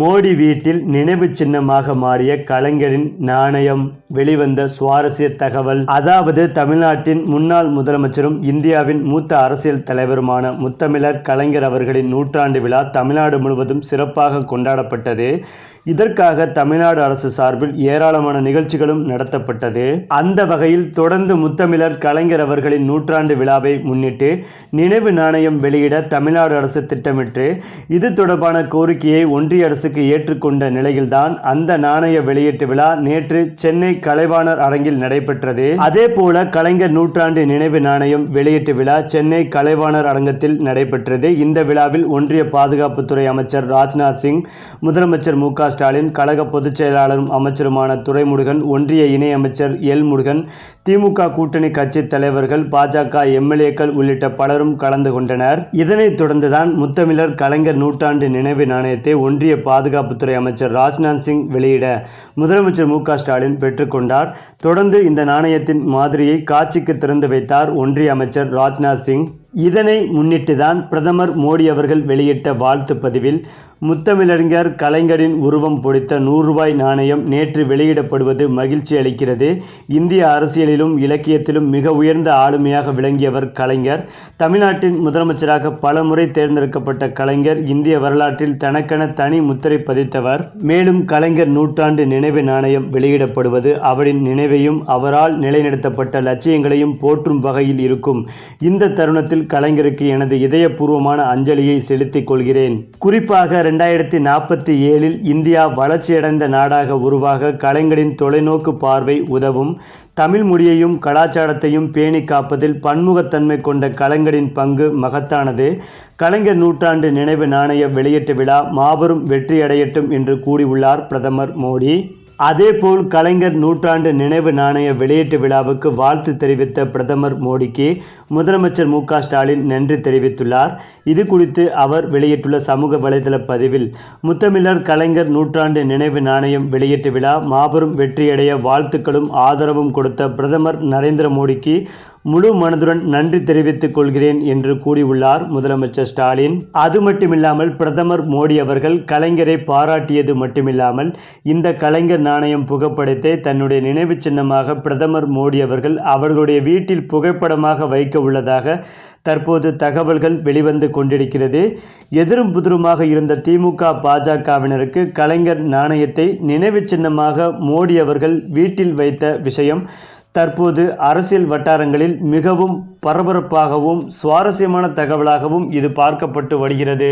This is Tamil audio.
மோடி வீட்டில் நினைவு சின்னமாக மாறிய கலைஞரின் நாணயம் வெளிவந்த சுவாரஸ்ய தகவல். அதாவது தமிழ்நாட்டின் முன்னாள் முதலமைச்சரும் இந்தியாவின் மூத்த அரசியல் தலைவருமான முத்தமிழர் கலைஞர் அவர்களின் நூற்றாண்டு விழா தமிழ்நாடு முழுவதும் சிறப்பாக கொண்டாடப்பட்டது. இதற்காக தமிழ்நாடு அரசு சார்பில் ஏராளமான நிகழ்ச்சிகளும் நடத்தப்பட்டது. அந்த வகையில் தொடர்ந்து முத்தமிழர் கலைஞர் அவர்களின் நூற்றாண்டு விழாவை முன்னிட்டு நினைவு நாணயம் வெளியிட தமிழ்நாடு அரசு திட்டமிட்டு இது தொடர்பான கோரிக்கையை ஒன்றிய அரசுக்கு ஏற்றுக்கொண்ட நிலையில்தான் அந்த நாணய வெளியீட்டு விழா நேற்று சென்னை கலைவாணர் அரங்கில் நடைபெற்றது. அதே போல கலைஞர் நூற்றாண்டு நினைவு நாணயம் வெளியீட்டு விழா சென்னை கலைவாணர் அரங்கத்தில் நடைபெற்றது. இந்த விழாவில் ஒன்றிய பாதுகாப்புத்துறை அமைச்சர் ராஜ்நாத் சிங் முதலமைச்சர் மு ஸ்டாலின் கழக பொதுச் செயலாளரும் அமைச்சருமான துரைமுருகன் ஒன்றிய இணையமைச்சர் எல் முருகன் திமுக கூட்டணி கட்சி தலைவர்கள் பாஜக எம்எல்ஏக்கள் உள்ளிட்ட பலரும் கலந்து கொண்டனர். இதனைத் தொடர்ந்துதான் முத்தமிழர் கலைஞர் நூற்றாண்டு நினைவு நாணயத்தை ஒன்றிய பாதுகாப்புத்துறை அமைச்சர் ராஜ்நாத் சிங் வெளியிட முதலமைச்சர் மு ஸ்டாலின் பெற்றுக்கொண்டார் தொடர்ந்து இந்த நாணயத்தின் மாதிரியை காட்சிக்கு திறந்து வைத்தார் ஒன்றிய அமைச்சர் ராஜ்நாத் சிங். இதனை முன்னிட்டுதான் பிரதமர் மோடி அவர்கள் வெளியிட்ட வாழ்த்து பதிவில் முத்தமிழறிஞர் கலைஞரின் உருவம் பொடித்த நூறு ரூபாய் நாணயம் நேற்று வெளியிடப்படுவது மகிழ்ச்சி அளிக்கிறது. இந்திய அரசியலிலும் இலக்கியத்திலும் மிக உயர்ந்த ஆளுமையாக விளங்கியவர் கலைஞர். தமிழ்நாட்டின் முதலமைச்சராக பல முறை தேர்ந்தெடுக்கப்பட்ட கலைஞர் இந்திய வரலாற்றில் தனக்கென தனி முத்திரை பதித்தவர். மேலும் கலைஞர் நூற்றாண்டு நினைவு நாணயம் வெளியிடப்படுவது அவரின் நினைவையும் அவரால் நிலைநிறுத்தப்பட்ட லட்சியங்களையும் போற்றும் வகையில் இருக்கும். இந்த தருணத்தில் கலைஞருக்கு எனது இதயபூர்வமான அஞ்சலியை செலுத்திக் கொள்கிறேன். குறிப்பாக ரெண்டாயிரத்தி நாற்பத்தி ஏழில் இந்தியா வளர்ச்சியடைந்த நாடாக உருவாக கலைஞரின் தொலைநோக்கு பார்வை உதவும். தமிழ் மொழியையும் கலாச்சாரத்தையும் பேணி காப்பதில் பன்முகத்தன்மை கொண்ட கலைஞரின் பங்கு மகத்தானது. கலைஞர் நூற்றாண்டு நினைவு நாணய வெளியீட்டு விழா மாபெரும் வெற்றியடையட்டும் என்று கூறியுள்ளார் பிரதமர் மோடி. அதேபோல் கலைஞர் நூற்றாண்டு நினைவு நாணய வெளியீட்டு விழாவுக்கு வாழ்த்து தெரிவித்த பிரதமர் மோடிக்கு முதலமைச்சர் மு ஸ்டாலின் நன்றி தெரிவித்துள்ளார். இது குறித்து அவர் வெளியிட்டுள்ள சமூக வலைதள பதிவில் முத்தமிழர் கலைஞர் நூற்றாண்டு நினைவு நாணயம் வெளியீட்டு விழா மாபெரும் வெற்றியடைய வாழ்த்துக்களும் ஆதரவும் கொடுத்த பிரதமர் நரேந்திர மோடிக்கு முழு மனதுடன் நன்றி தெரிவித்துக் கொள்கிறேன் என்று கூறியுள்ளார் முதலமைச்சர் ஸ்டாலின். அது மட்டுமில்லாமல் பிரதமர் மோடி அவர்கள் கலைஞரை பாராட்டியது மட்டுமில்லாமல் இந்த கலைஞர் நாணயம் புகைப்படத்தை தன்னுடைய நினைவு சின்னமாக பிரதமர் மோடி அவர்கள் அவர்களுடைய வீட்டில் புகைப்படமாக வைக்க உள்ளதாக தற்போது தகவல்கள் வெளிவந்து கொண்டிருக்கிறது. எதிரும் புதிருமாக இருந்த திமுக பாஜகவினருக்கு கலைஞர் நாணயத்தை நினைவு சின்னமாக மோடி அவர்கள் வீட்டில் வைத்த விஷயம் தற்போது அரசியல் வட்டாரங்களில் மிகவும் பரபரப்பாகவும் சுவாரஸ்யமான தகவலாகவும் இது பார்க்கப்பட்டு வருகிறது.